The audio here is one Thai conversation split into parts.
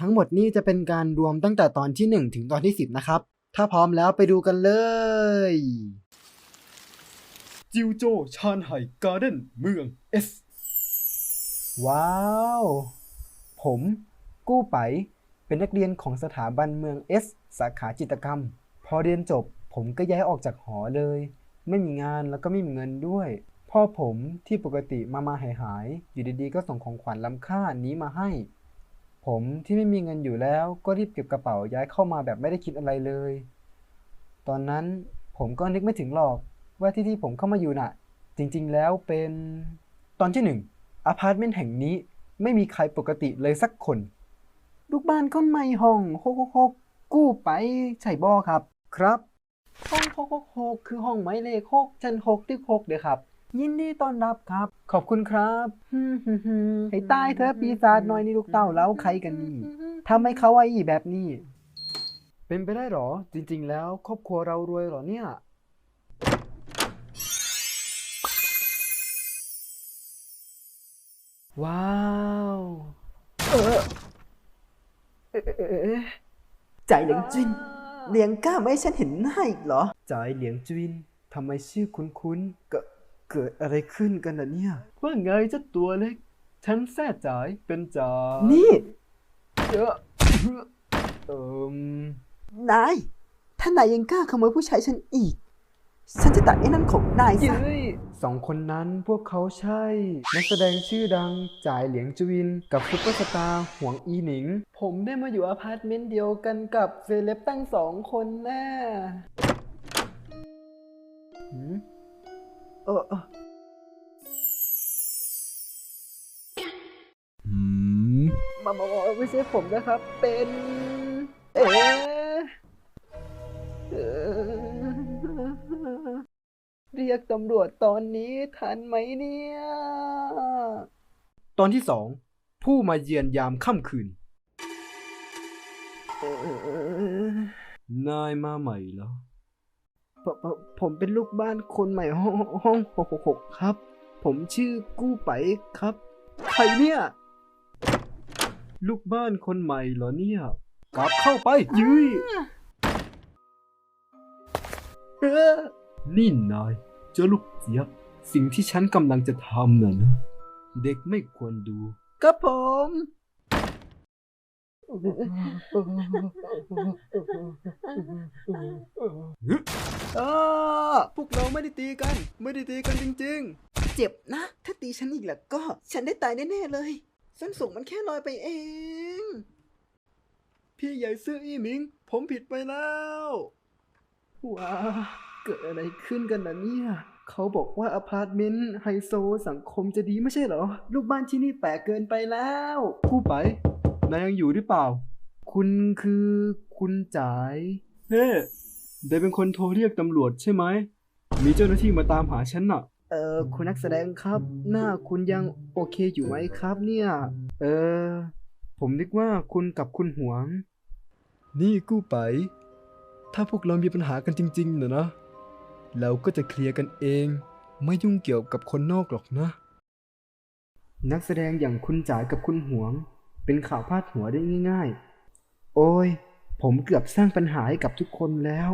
ทั้งหมดนี้จะเป็นการรวมตั้งแต่ตอนที่ 1 ถึงตอนที่ 10 นะครับ ถ้าพร้อมแล้วไปดูกันเลย จิวโจชานไห่การ์เด้นเมืองเอสว้าว ผม กู้ไป เป็นนักเรียนของสถาบันเมือง S สาขาจิตรกรรม พอเรียนจบผมก็ย้ายออกจากหอเลย ไม่มีงานแล้วก็ไม่มีเงินด้วย พ่อผมที่ปกติมามาหายหายๆอยู่ดีๆก็ส่งของขวัญล้ำค่านี้มาให้ ผมที่ไม่มีเงินอยู่แล้วก็รีบเก็บกระเป๋าย้ายเข้ามาแบบไม่ได้คิดอะไรเลย ตอนนั้นผมก็นึกไม่ถึงหรอกว่าที่ที่ผมเข้ามาอยู่น่ะ จริงๆแล้วเป็นตอนที่หนึ่งอพาร์ตเมนต์แห่งนี้ไม่มีใครปกติเลยสักคน ลูกบ้านคนใหม่ห้องหกหกกกู้ไปใช่บ่ครับ ครับ ห้องหกหกหกคือห้องหมายเลขหกชั้นหกที่หกเด้อครับ ยินดีต้อนรับครับ ขอบคุณครับฮึ่มฮึ่มฮึ่มให้ตายเถอะปีศาจน้อยนี่ลูกเต้าแล้วใครกันนี่ทำให้เขาไอ้แบบนี้ เป็นไปได้หรอ จริง ๆ แล้วครอบครัวเรารวยหรอเนี่ย ว้าวเออเอ๊ะเอ๊ะเอ๊ะจ่ายเหลียงจินเลี้ยงกล้าไม่ให้ฉันเห็นหน้าอีกเหรอจ่ายเหลียงจุนทำไมชื่อคุ้นๆเกิด เกิดอะไรขึ้นกันนะเนี่ย ว่าไงเจ้าตัวเล็ก ฉันแท้จ่ายเป็นจ่านี่ เยอะเอิมนาย ถ้านายยังกล้าขโมยผู้ชายฉันอีก ฉันจะตัดไอ้นั่นของนายซะ เย้ยสองคนนั้นพวกเขาใช่ นักแสดงชื่อดังจ่ายเหลียงจุวิน กับซุปเปอร์สตาร์หวงอีหนิง ผมได้มาอยู่อพาร์ตเมนต์เดียวกันกับเซเลบตั้งสองคนแน่หืม เออเออหืมมามามาไม่ใช่ผมนะครับ เป็น เอ๊ะเอ่อเรียกตำรวจตอนนี้ทันไหมเนี่ย ตอนที่สอง ผู้มาเยือนยามค่ำคืนนายมาใหม่เหรอ ผมผมผมเป็นลูกบ้านคนใหม่ห้องห้องหกหกหกครับ ผมชื่อกู้ไปครับ ใครเนี่ย ลูกบ้านคนใหม่เหรอเนี่ย กลับเข้าไปยืยเออนี่นาย เจ้าลูกเจี๊ยบ สิ่งที่ฉันกำลังจะทำน่ะนะ เด็กไม่ควรดู ครับผม อ้าพวกเราไม่ได้ตีกัน ไม่ได้ตีกันจริง ๆ เจ็บนะ ถ้าตีฉันอีกแล้วก็ ฉันได้ตายแน่ๆเลยส้นสูงมันแค่ลอยไปเอง พี่ใหญ่ซื้ออี้หมิง ผมผิดไปแล้วว้าเกิดอะไรขึ้นกันนะเนี่ยเขาบอกว่าอพาร์ตเมนต์ไฮโซสังคมจะดีไม่ใช่เหรอลูกบ้านที่นี่แปลกเกินไปแล้ว คู่ไป นายยังอยู่หรือเปล่า คุณคือคุณจ๋ายเฮ้ได้เป็นคนโทรเรียกตำรวจใช่ไหม มีเจ้าหน้าที่มาตามหาฉันน่ะ เออคุณนักแสดงครับ หน้าคุณยังโอเคอยู่ไหมครับเนี่ย เออ ผมนึกว่าคุณกับคุณหวง นี่กู้ไป ถ้าพวกเรามีปัญหากันจริงๆนะนะ เราก็จะเคลียร์กันเอง ไม่ยุ่งเกี่ยวกับคนนอกหรอกนะ นักแสดงอย่างคุณจ๋ากับคุณหวง เป็นข่าวพาดหัวได้ง่ายๆ โอ้ย ผมเกือบสร้างปัญหาให้กับทุกคนแล้ว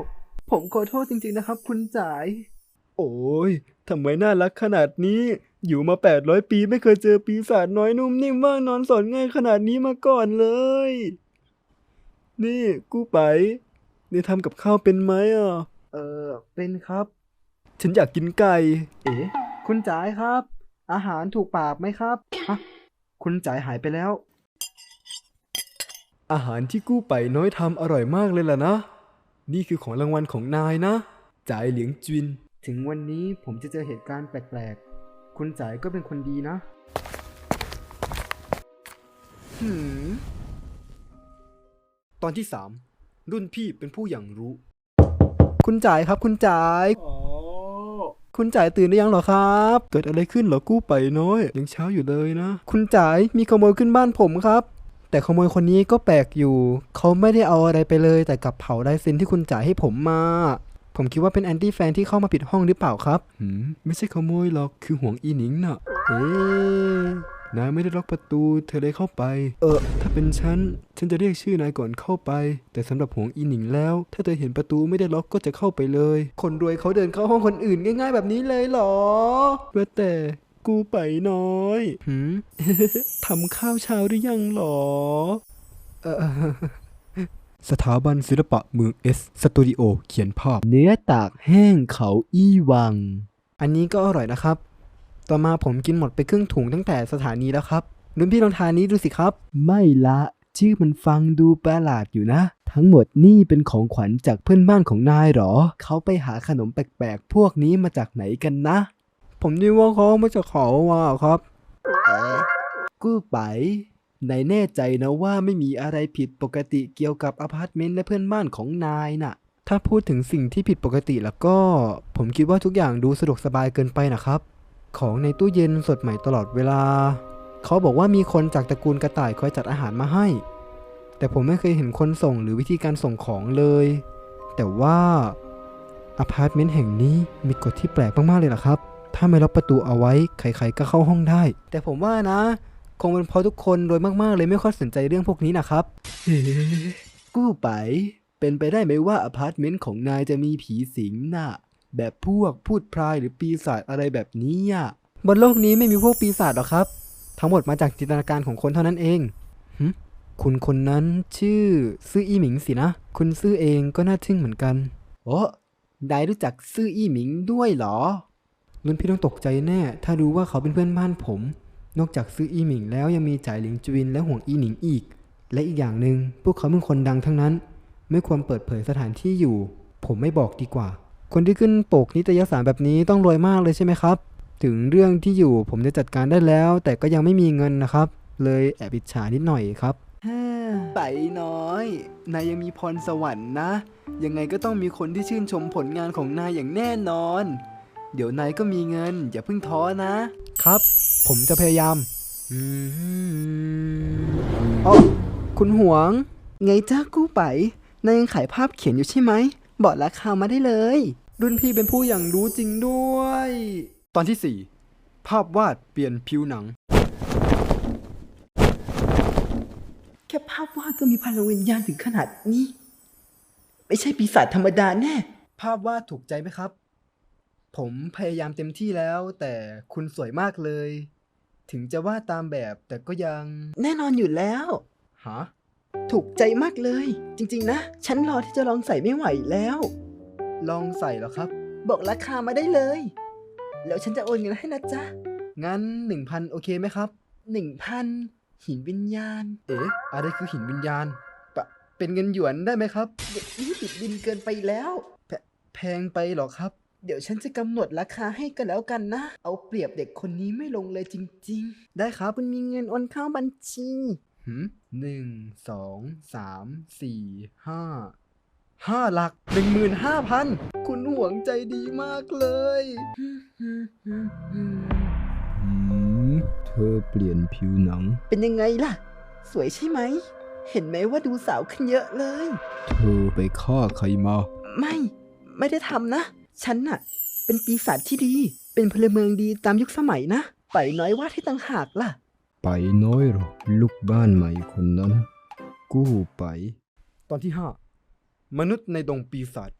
ผมขอโทษจริงๆนะครับ คุณจ๋าย โอ้ยทำไมน่ารักขนาดนี้ อยู่มา 800 ปีไม่เคยเจอปีศาจน้อยนุ่มนิ่มว่างนอนสอนง่ายขนาดนี้มาก่อนเลย นี่กู้ไปนี่ทำกับข้าวเป็นไหมอะ เออ เป็นครับ ฉันอยากกินไก่ เอ๋คุณจ๋ายครับ อาหารถูกปากไหมครับฮะคุณจ๋ายหายไปแล้ว อาหารที่กู้ไปน้อยทำอร่อยมากเลยล่ะนะ นี่คือของรางวัลของนายนะจ่ายเหลียงจิน ถึงวันนี้ผมจะเจอเหตุการณ์แปลกๆ คุณจ่ายก็เป็นคนดีนะ หืม ตอนที่สามรุ่นพี่เป็นผู้อย่างรู้ คุณจ่ายครับคุณจ่ายอ๋อคุณจ่ายตื่นหรือยังเหรอครับ เกิดอะไรขึ้นเหรอกู้ไปน้อย ยังเช้าอยู่เลยนะ คุณจ่ายมีขโมยขึ้นบ้านผมครับ แต่ขโมยคนนี้ก็แปลกอยู่ เขาไม่ได้เอาอะไรไปเลย แต่กลับเผาลายเซ็นที่คุณจ่ายให้ผมมา ผมคิดว่าเป็นแอนตี้แฟนที่เข้ามาผิดห้องหรือเปล่าครับหืมไม่ใช่ขโมยหรอกคือห่วงอีหนิงน่ะ เอ๊ะนายไม่ได้ล็อกประตูเธอเลยเข้าไป เออ ถ้าเป็นฉัน ฉันจะเรียกชื่อนายก่อนเข้าไป แต่สำหรับหวงอีหนิงแล้ว ถ้าเธอเห็นประตูไม่ได้ล็อกก็จะเข้าไปเลย คนรวยเขาเดินเข้าห้องคนอื่นง่าย ๆ แบบนี้เลยเหรอว่าแต่ กูไปน้อยหืมทำข้าวเช้าหรือยังหรอ เออสถาบันศิลปะเมืองเอสสตูดิโอเขียนภาพ เนื้อตากแห้งเขาอี้วัง อันนี้ก็อร่อยนะครับ ต่อมาผมกินหมดไปครึ่งถุงตั้งแต่สถานีแล้วครับรุ่นพี่ลองทานนี้ดูสิครับ ไม่ละ ชื่อมันฟังดูประหลาดอยู่นะ ทั้งหมดนี่เป็นของขวัญจากเพื่อนบ้านของนายเหรอ เขาไปหาขนมแปลกๆ พวกนี้มาจากไหนกันนะ ผมนี่ว่าเขามาจากเขาว่าครับเอ๊ะกู้ไปนายแน่ใจนะว่าไม่มีอะไรผิดปกติเกี่ยวกับอพาร์ตเมนต์และเพื่อนบ้านของนายน่ะ ถ้าพูดถึงสิ่งที่ผิดปกติแล้วก็ ผมคิดว่าทุกอย่างดูสะดวกสบายเกินไปนะครับ ของในตู้เย็นสดใหม่ตลอดเวลา เขาบอกว่ามีคนจากตระกูลกระต่ายคอยจัดอาหารมาให้ แต่ผมไม่เคยเห็นคนส่งหรือวิธีการส่งของเลย แต่ว่าอพาร์ตเมนต์แห่งนี้มีกฎที่แปลกมากๆเลยล่ะครับ ถ้าไม่ล็อกประตูเอาไว้ใครๆก็เข้าห้องได้ แต่ผมว่านะ คงเป็นเพราะทุกคนรวยมากๆเลยไม่ค่อยสนใจเรื่องพวกนี้นะครับเฮ้กู้ไป เป็นไปได้ไหมว่าอพาร์ตเมนต์ของนายจะมีผีสิงน่ะ แบบพวกพูดพรายหรือปีศาจอะไรแบบนี้อะบนโลกนี้ไม่มีพวกปีศาจหรอกครับ ทั้งหมดมาจากจินตนาการของคนเท่านั้นเองหึคุณคนนั้นชื่อซื่ออี้หมิงสินะ คุณซื่อเองก็น่าทึ่งเหมือนกัน โอ้นายรู้จักซื่ออี้หมิงด้วยเหรอ รุ่นพี่ต้องตกใจแน่ ถ้ารู้ว่าเขาเป็นเพื่อนบ้านผม นอกจากซื้ออีหมิงแล้วยังมีจ่ายหลิงจุวินและห่วงอีหนิงอีก และอีกอย่างหนึ่งพวกเขาเป็นคนดังทั้งนั้น ไม่ควรเปิดเผยสถานที่อยู่ ผมไม่บอกดีกว่า คนที่ขึ้นปกนิตยสารแบบนี้ต้องรวยมากเลยใช่ไหมครับ ถึงเรื่องที่อยู่ผมจะจัดการได้แล้ว แต่ก็ยังไม่มีเงินนะครับ เลยแอบอิจฉานิดหน่อยครับไปน้อย นายยังมีพรสวรรค์นะ ยังไงก็ต้องมีคนที่ชื่นชมผลงานของนายอย่างแน่นอน เดี๋ยวนายก็มีเงิน อย่าเพิ่งท้อนะ ครับ ผมจะพยายามอืมอ๋อคุณหวง ไงจ้ากู้ไปนายยังขายภาพเขียนอยู่ใช่ไหม บอกราคามาได้เลย รุ่นพี่เป็นผู้อย่างรู้จริงด้วย ตอนที่ 4 ภาพวาดเปลี่ยนผิวหนัง แค่ภาพวาดก็มีพลังวิญญาณถึงขนาดนี้ ไม่ใช่ปีศาจธรรมดาแน่ ภาพวาดถูกใจไหมครับ ผมพยายามเต็มที่แล้ว แต่คุณสวยมากเลย ถึงจะวาดตามแบบแต่ก็ยัง แน่นอนอยู่แล้วหาถูกใจมากเลย จริง ๆ นะ ฉันรอที่จะลองใส่ไม่ไหวแล้ว ลองใส่เหรอครับ บอกราคามาได้เลย แล้วฉันจะโอนเงินให้นะจ๊ะ งั้น1,000โอเคไหมครับหนึ่งพันหินวิญญาณ เอ๊ะอะไรคือหินวิญญาณปะเป็นเงินหยวนได้ไหมครับเด็กนี่ติดดินเกินไปแล้ว แพงไปเหรอครับ เดี๋ยวฉันจะกำหนดราคาให้ก็แล้วกันนะ เอาเปรียบเด็กคนนี้ไม่ลงเลยจริงได้ครับๆคุณมีเงินโอนเข้าบัญชีหืมหนึ่งสองสามสี่ห้าห้าหลักหนึ่งหมื่นห้าพันคุณห่วงใจดีมากเลยเธอเปลี่ยนผิวหนัง เป็นยังไงล่ะ สวยใช่ไหม เห็นไหมว่าดูสาวขึ้นเยอะเลย เธอไปฆ่าใครมา ไม่ ไม่ได้ทำนะ ฉันน่ะ เป็นปีศาจที่ดี เป็นพลเมืองดีตามยุคสมัยนะไปน้อยว่าที่ต่างหากล่ะ ไปน้อยหรอลูกบ้านใหม่คนนั้น กู้ไป ตอนที่ห้ามนุษย์ในดงปีศาจ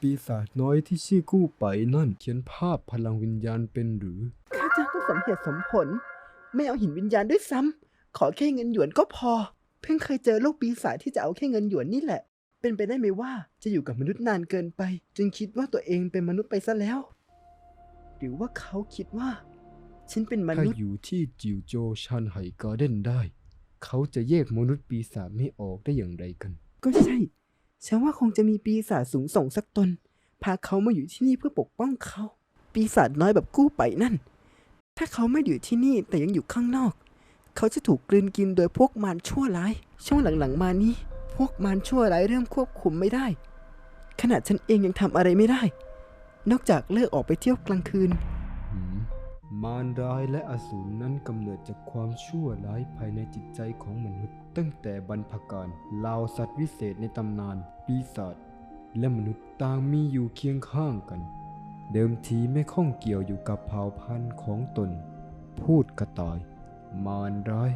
ปีศาจน้อยที่ชื่อกู้ไปนั่นเขียนภาพพลังวิญญาณเป็นหรือค่าจ้างก็สมเหตุสมผล ไม่เอาหินวิญญาณด้วยซ้ำขอแค่เงินหยวนก็พอ เพิ่งเคยเจอลูกปีศาจที่จะเอาแค่เงินหยวนนี่แหละ เป็นไปได้ไหมว่าจะอยู่กับมนุษย์นานเกินไปจึงคิดว่าตัวเองเป็นมนุษย์ไปซะแล้ว หรือว่าเขาคิดว่า ฉันเป็นมถ้านุษย์ อยู่ที่จิวโจชันไห่การ์เด้นได้ เขาจะแยกมนุษย์ปีศาจไม่ออกได้อย่างไรกัน ก็ใช่ ฉันว่าคงจะมีปีศาจสูงส่งสักตน พาเขามาอยู่ที่นี่เพื่อปกป้องเขา ปีศาจน้อยแบบกู้ไปนั่น ถ้าเขาไม่อยู่ที่นี่แต่ยังอยู่ข้างนอก เขาจะถูกกลืนกินโดยพวกมารชั่วร้าย ช่วงหลังๆมานี้ พวกมารชั่วร้ายเริ่มควบคุมไม่ได้ ขนาดฉันเองยังทำอะไรไม่ได้ นอกจากเลิกออกไปเที่ยวกลางคืนมมารร้ายและอสูรนั้นกำเนิดจากความชั่วร้ายภายในจิตใจของมนุษย์ ตั้งแต่บรรพการลาวสัตว์วิเศษในตำนาน ปีศาจและมนุษย์ต่างมีอยู่เคียงข้างกัน เดิมทีไม่ข้องเกี่ยวอยู่กับเผ่าพันธุ์ของตน พูดกระต่าย มารร้าย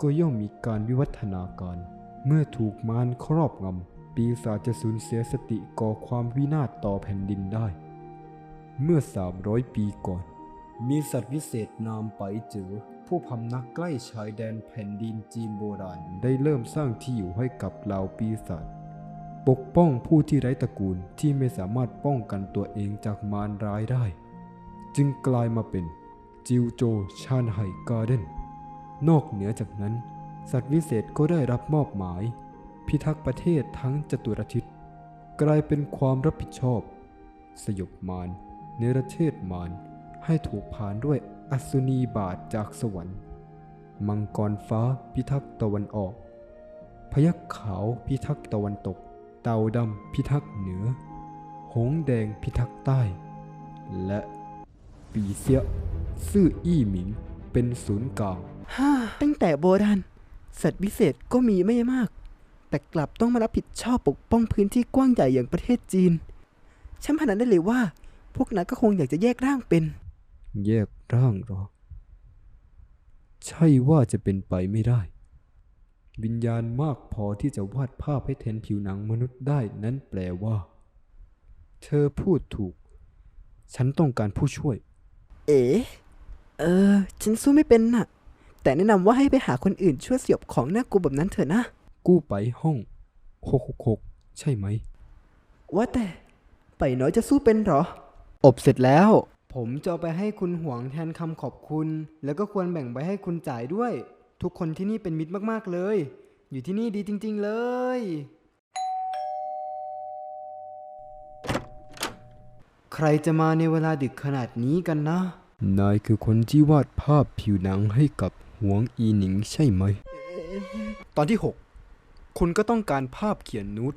ก็ย่อมมีการวิวัฒนาการ เมื่อถูกมารครอบงำปีศาจจะสูญเสียสติก่อความวินาศต่อแผ่นดินได้ เมื่อ 300 ปีก่อน มีสัตว์วิเศษนามไปเจอผู้พำนักใกล้ชายแดนแผ่นดินจีนโบราณ ได้เริ่มสร้างที่อยู่ให้กับเหล่าปีศาจปกป้องผู้ที่ไร้ตระกูลที่ไม่สามารถป้องกันตัวเองจากมารร้ายได้ จึงกลายมาเป็นจิวโจชานไห่การ์เด้นนอกเหนือจากนั้น สัตว์วิเศษก็ได้รับมอบหมาย พิทักษ์ประเทศทั้งจตุรทิศกลายเป็นความรับผิดชอบ สยบมารเนรเทศมารให้ถูกผ่านด้วยอัศนีบาทจากสวรรค์ มังกรฟ้าพิทักษ์ตะวันออก พยัคฆ์ขาวพิทักษ์ตะวันตก เต่าดำพิทักษ์เหนือ หงแดงพิทักษ์ใต้ และปีเสียซื่ออี้หมิงเป็นศูนย์กลางตั้งแต่โบราณ สัตว์วิเศษก็มีไม่มาก แต่กลับต้องมารับผิดชอบปกป้องพื้นที่กว้างใหญ่อย่างประเทศจีน ฉันพนันได้เลยว่า พวกนั้นก็คงอยากจะแยกร่างเป็น แยกร่างเหรอ ใช่ว่าจะเป็นไปไม่ได้ วิญญาณมากพอที่จะวาดภาพให้แทนผิวหนังมนุษย์ได้นั้นแปลว่า เธอพูดถูก ฉันต้องการผู้ช่วย เอ๋ เออ ฉันสู้ไม่เป็นน่ะ แต่แนะนำว่าให้ไปหาคนอื่นช่วยสยบของน่ากลัวแบบนั้นเถอะนะ กู้ไปห้อง666ใช่ไหม ว่าแต่ไปน้อยจะสู้เป็นเหรอ อบเสร็จแล้ว ผมจะเอาไปให้คุณหวงแทนคำขอบคุณ แล้วก็ควรแบ่งไปให้คุณจ่ายด้วย ทุกคนที่นี่เป็นมิตรมากๆเลย อยู่ที่นี่ดีจริง ๆ เลย ใครจะมาในเวลาดึกขนาดนี้กันนะ นายคือคนที่วาดภาพผิวหนังให้กับ หวงอีหนิงใช่ไหม ตอนที่ 6 คุณก็ต้องการภาพเขียนนูด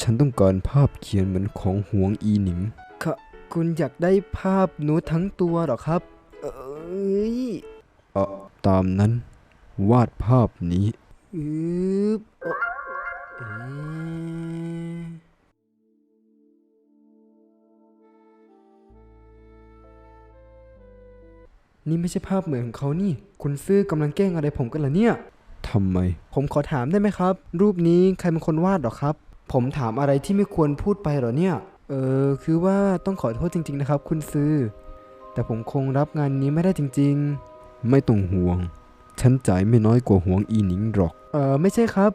ฉันต้องการภาพเขียนเหมือนของหวงอีหนิงค่ะคุณอยากได้ภาพนูดทั้งตัวเหรอครับ เอ้ยเออตามนั้น วาดภาพนี้อืบเอ่ นี่ไม่ใช่ภาพเหมือนของเขานี่ คุณซื่อกำลังแกล้งอะไรผมกันเหรอเนี่ย ทำไม ผมขอถามได้ไหมครับ รูปนี้ใครเป็นคนวาดหรอครับ ผมถามอะไรที่ไม่ควรพูดไปเหรอเนี่ย เออ คือว่าต้องขอโทษจริง ๆ นะครับ คุณซื้อแต่ผมคงรับงานนี้ไม่ได้จริง ๆ ไม่ต้องห่วง ฉันจ่ายไม่น้อยกว่าหวงอีหนิงหรอก เออไม่ใช่ครับ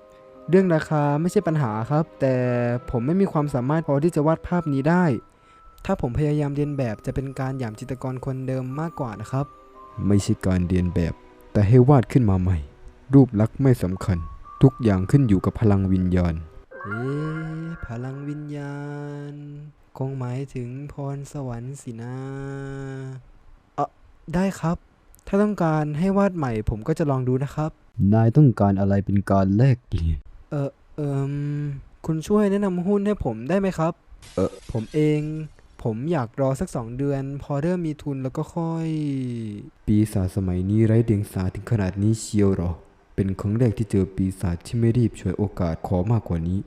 เรื่องราคาไม่ใช่ปัญหาครับ แต่ผมไม่มีความสามารถพอที่จะวาดภาพนี้ได้ ถ้าผมพยายามเรียนแบบจะเป็นการหยามจิตรกรคนเดิมมากกว่านะครับ ไม่ใช่การเรียนแบบ แต่ให้วาดขึ้นมาใหม่ รูปลักษณ์ไม่สำคัญ ทุกอย่างขึ้นอยู่กับพลังวิญญาณ เอ๊ะพลังวิญญาณ คงหมายถึงพรสวรรค์สินะเออได้ครับ ถ้าต้องการให้วาดใหม่ผมก็จะลองดูนะครับ นายต้องการอะไรเป็นการแลกเปลี่ยน เออเอิมคุณช่วยแนะนำหุ้นให้ผมได้ไหมครับ เอ่อผมเอง ผมอยากรอสักสองเดือน พอเริ่มมีทุนแล้วก็ค่อย ปีศาจสมัยนี้ไร้เดียงสาถึงขนาดนี้เชียวเหรอ เป็นครั้งแรกที่เจอปีศาจที่ไม่รีบฉวยโอกาสขอมากกว่านี้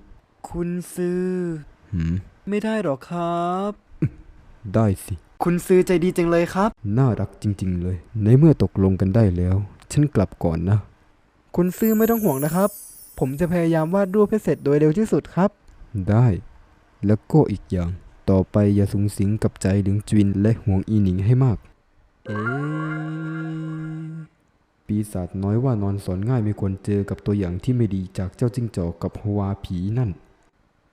คุณซื้อ หืม ไม่ได้หรอครับ ได้สิ คุณซื้อใจดีจังเลยครับ น่ารักจริง ๆ เลย ในเมื่อตกลงกันได้แล้ว ฉันกลับก่อนนะ คุณซื้อไม่ต้องห่วงนะครับ ผมจะพยายามวาดรูปให้เสร็จโดยเร็วที่สุดครับ ได้ แล้วก็อีกอย่าง ต่อไปอย่าสูงสิงกับใจหลืองจวินและห่วงอีหนิงให้มาก เอ๊ปีศาจน้อยว่านอนสอนง่ายไม่ควรเจอกับตัวอย่างที่ไม่ดีจากเจ้าจิ้งจอกกับฮวาผีนั่น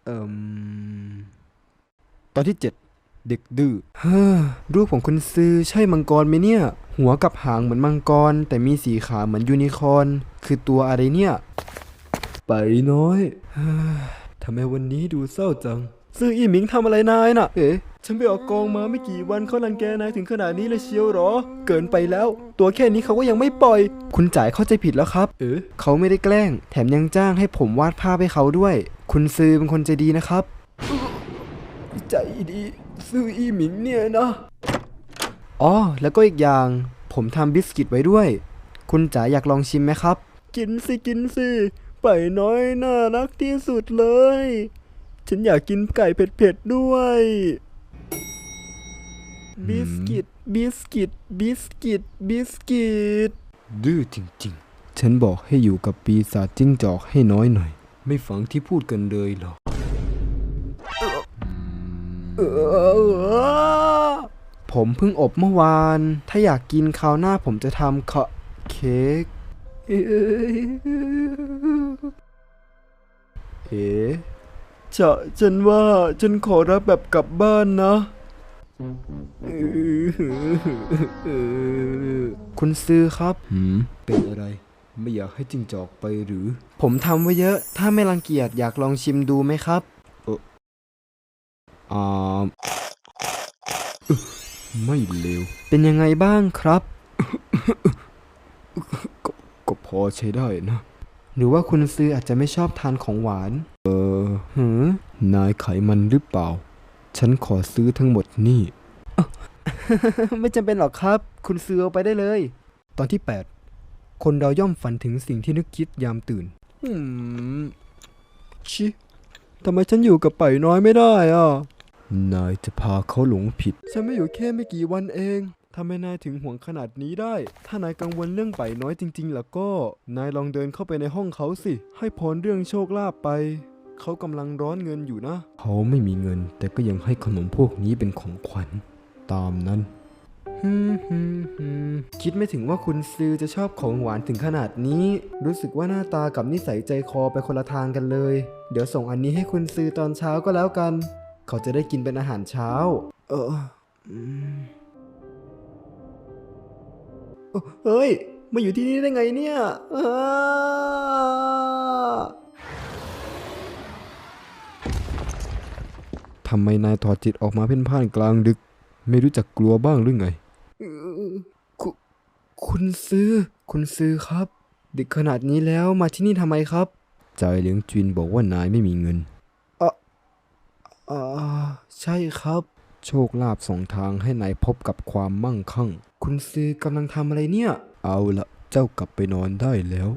เอ่มตอนที่7เด็กดื้อฮ้อรูปของคุณซื้อใช่มังกรไหมเนี่ย หัวกับหางเหมือนมังกร แต่มีสีขาเหมือนยูนิคอร์นคือตัวอะไรเนี่ย ไปน้อยทำไมวันนี้ดูเศร้าจัง ซื่ออีหมิงทำอะไรนายน่ะ เอ๊ะ ฉันไปออกกองมาไม่กี่วันเขารังแกนายถึงขนาดนี้เลยเชียวเหรอ เกินไปแล้ว ตัวแค่นี้เขาก็ยังไม่ปล่อย คุณจ่ายเข้าใจผิดแล้วครับ เออเขาไม่ได้แกล้ง แถมยังจ้างให้ผมวาดภาพให้เขาด้วย คุณซื้อเป็นคนใจดีนะครับ ใจดีซื้ออีหมิงเนี่ยนะ อ๋อ แล้วก็อีกอย่าง ผมทำบิสกิตไว้ด้วย คุณจ๋าอยากลองชิมไหมครับ กินสิกินสิไปน้อยน่ารักที่สุดเลย ฉันอยากกินไก่เผ็ดๆด้วย บิสกิต บิสกิต บิสกิต บิสกิต ดื้อจริงๆ ฉันบอกให้อยู่กับปีศาจจิ้งจอกให้น้อยหน่อย ไม่ฟังที่พูดกันเลยเหรอเออผมเพิ่งอบเมื่อวาน ถ้าอยากกินคราวหน้าผมจะทำเคาเค้ก เอ๊ะเอ๊ะ จะฉันว่าฉันขอรับแบบกลับบ้านนะ คุณซื้อครับ หืม เป็นอะไร ไม่อยากให้จิ้งจอกไปหรือ ผมทำไว้เยอะ ถ้าไม่รังเกียจอยากลองชิมดูไหมครับอ่าอึ๊ะไม่เลว เป็นยังไงบ้างครับก็ก็พอใช้ได้นะ หรือว่าคุณซื้ออาจจะไม่ชอบทานของหวานเออหือนายไขมันหรือเปล่า ฉันขอซื้อทั้งหมดนี่ ไม่จำเป็นหรอกครับ คุณซื้อเอาไปได้เลย ตอนที่ 8 คนเราย่อมฝันถึงสิ่งที่นึกคิดยามตื่น อืม ชิทำไมฉันอยู่กับไป่น้อยไม่ได้อะ นายจะพาเขาหลงผิด ฉันไม่อยู่แค่ไม่กี่วันเองทำไมนายถึงห่วงขนาดนี้ได้ ถ้านายกังวลเรื่องไป่น้อยจริงๆล่ะก็ นายลองเดินเข้าไปในห้องเขาสิ ให้พรเรื่องโชคลาภไป เขากำลังร้อนเงินอยู่นะ เขาไม่มีเงิน แต่ก็ยังให้ขนมพวกนี้เป็นของขวัญ ตามนั้นฮึมฮึมฮึมคิดไม่ถึงว่าคุณซือจะชอบของหวานถึงขนาดนี้ รู้สึกว่าหน้าตากับนิสัยใจคอไปคนละทางกันเลย เดี๋ยวส่งอันนี้ให้คุณซือตอนเช้าก็แล้วกัน เขาจะได้กินเป็นอาหารเช้า เอออืมเอ้อเฮ้ย มาอยู่ที่นี่ได้ไงเนี่ย ทำไมนายถอดจิตออกมาเพ่นพ่านกลางดึก ไม่รู้จักกลัวบ้างหรือไงเออคุคุณซื้อ คุณซื้อครับ ดึกขนาดนี้แล้วมาที่นี่ทำไมครับจายเหลียงจินบอกว่านายไม่มีเงินอ่าใช่ครับ โชคลาภส่งทางให้นายพบกับความมั่งคั่ง คุณซื้อกำลังทำอะไรเนี่ย เอาละเจ้ากลับไปนอนได้แล้ว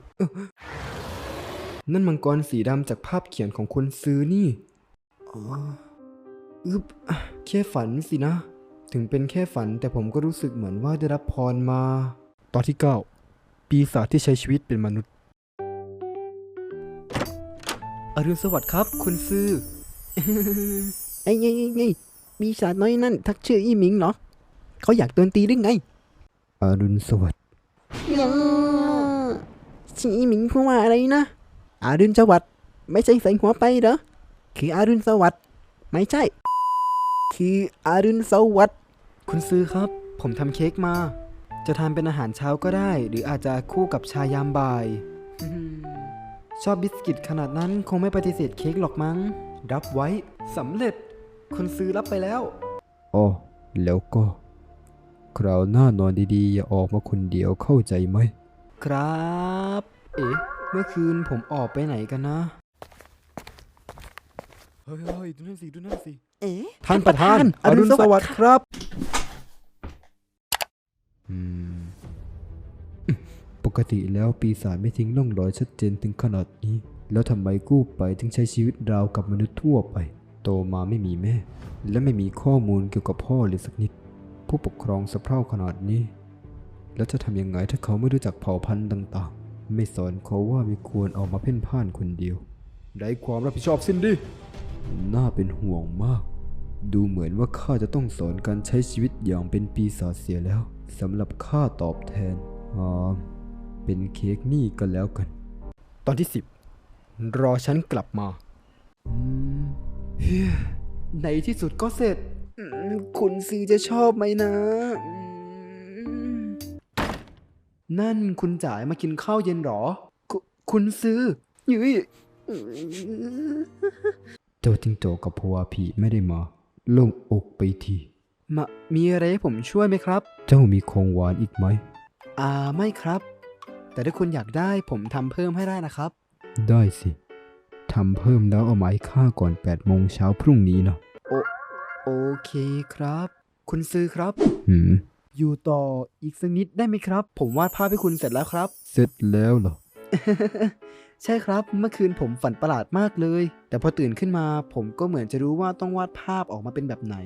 นั่นมังกรสีดำจากภาพเขียนของคุณซื้อนี่ อ๋อ อึบอะแค่ฝันสินะ ถึงเป็นแค่ฝันแต่ผมก็รู้สึกเหมือนว่าได้รับพรมา ตอนที่ 9 ปีศาจที่ใช้ชีวิตเป็นมนุษย์ อรุณสวัสดิ์ครับ คุณซื้อไอ้ไงไงไงปีศาจน้อยนั่น ทักชื่ออีหมิงเหรอ เขาอยากโดนตีหรือไง อรุณสวัสดิ์ชื่ออีหมิงพูดว่าอะไรนะอารุณสวัสดิ์ไม่ใช่ใส่หัวไปเหรอ คืออารุณสวัสดิ์ไม่ใช่ คืออารุณสวัสดิ์คุณซื้อครับ ผมทำเค้กมา จะทานเป็นอาหารเช้าก็ได้ หรืออาจจะคู่กับชายามบ่ายอืมชอบบิสกิตขนาดนั้นคงไม่ปฏิเสธเค้กหรอกมั้ง รับไว้สำเร็จ คุณซื้อรับไปแล้ว อ๋อ แล้วก็ คราวหน้านอนดีๆ อย่าออกมาคนเดียวเข้าใจไหม ครับ เอ๊ะ เมื่อคืนผมออกไปไหนกันนะ เฮ้ยเฮ้ยดูนั่นสิดูนั่นสิเอ๊ะ ท่านประธาน อรุณสวัสดิ์ครับอืมปกติแล้วปีศาจไม่ทิ้งร่องรอยชัดเจนถึงขนาดนี้ แล้วทำไมกู้ไปถึงใช้ชีวิตราวกับมนุษย์ทั่วไป โตมาไม่มีแม่ และไม่มีข้อมูลเกี่ยวกับพ่อเลยสักนิด ผู้ปกครองสะเพร่าขนาดนี้ แล้วจะทำยังไงถ้าเขาไม่รู้จักเผ่าพันธุ์ต่าง ๆ ไม่สอนเขาว่าไม่ควรออกมาเพ่นพ่านคนเดียว ไร้ความรับผิดชอบสิ้นดี น่าเป็นห่วงมาก ดูเหมือนว่าข้าจะต้องสอนการใช้ชีวิตอย่างเป็นปีศาจเสียแล้วสำหรับข้าตอบแทนอ่าเป็นเค้กนี่ก็แล้วกัน ตอนที่สิบรอฉันกลับมาอืมเฮ้ยในที่สุดก็เสร็จอืมคุณซื้อจะชอบไหมนะอืมนั่นคุณจ่ายมากินข้าวเย็นเหรอ คุคุณซื้อยุ้ยอืม เจ้าจิงโจกกับพวาผีไม่ได้มาโล่งอกไปทีมามีอะไรให้ผมช่วยไหมครับ เจ้ามีของหวานอีกไหม อ่าไม่ครับ แต่ถ้าคุณอยากได้ผมทำเพิ่มให้ได้นะครับ ได้สิทำเพิ่มแล้วเอามาให้ข้าก่อน8โมงเช้าพรุ่งนี้นะโอเคครับ คุณซื้อครับหืมอยู่ต่ออีกสักนิดได้ไหมครับ ผมวาดภาพให้คุณเสร็จแล้วครับ เสร็จแล้วเหรอ ใช่ครับ เมื่อคืนผมฝันประหลาดมากเลย แต่พอตื่นขึ้นมาผมก็เหมือนจะรู้ว่าต้องวาดภาพออกมาเป็นแบบไหน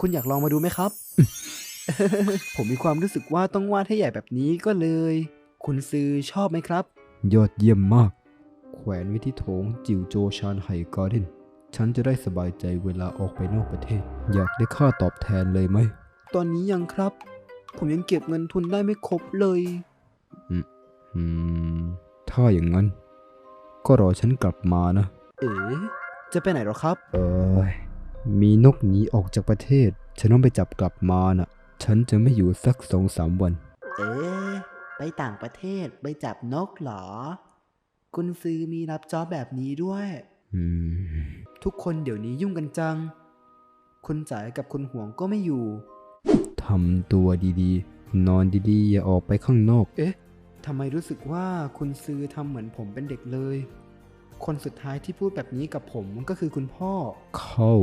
คุณอยากลองมาดูไหมครับ ผมมีความรู้สึกว่าต้องวาดให้ใหญ่แบบนี้ก็เลย คุณซื้อชอบไหมครับ ยอดเยี่ยมมาก แขวนไว้ที่โถงจิวโจชานไห่การ์เด้นฉันจะได้สบายใจเวลาออกไปนอกประเทศ อยากได้ค่าตอบแทนเลยไหม ตอนนี้ยังครับ ผมยังเก็บเงินทุนได้ไม่ครบเลย อืม ถ้าอย่างนั้น ก็รอฉันกลับมานะ เอ๋จะไปไหนหรอครับ เอยมีนกหนีออกจากประเทศ ฉันต้องไปจับกลับมาน่ะ ฉันจะไม่อยู่สักสองสามวัน เอ๊ะไปต่างประเทศไปจับนกเหรอ คุณซื้อมีรับจอบแบบนี้ด้วยอืมทุกคนเดี๋ยวนี้ยุ่งกันจัง คุณจ๋ายกับคุณห่วงก็ไม่อยู่ทำตัวดีๆ นอนดีๆ อย่าออกไปข้างนอก เอ๊ะ ทำไมรู้สึกว่าคุณซื้อทำเหมือนผมเป็นเด็กเลย คนสุดท้ายที่พูดแบบนี้กับผมก็คือคุณพ่อ เข้า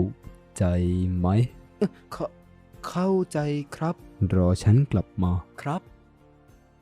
ใจไหม เข้าเข้าใจครับ รอฉันกลับมา ครับ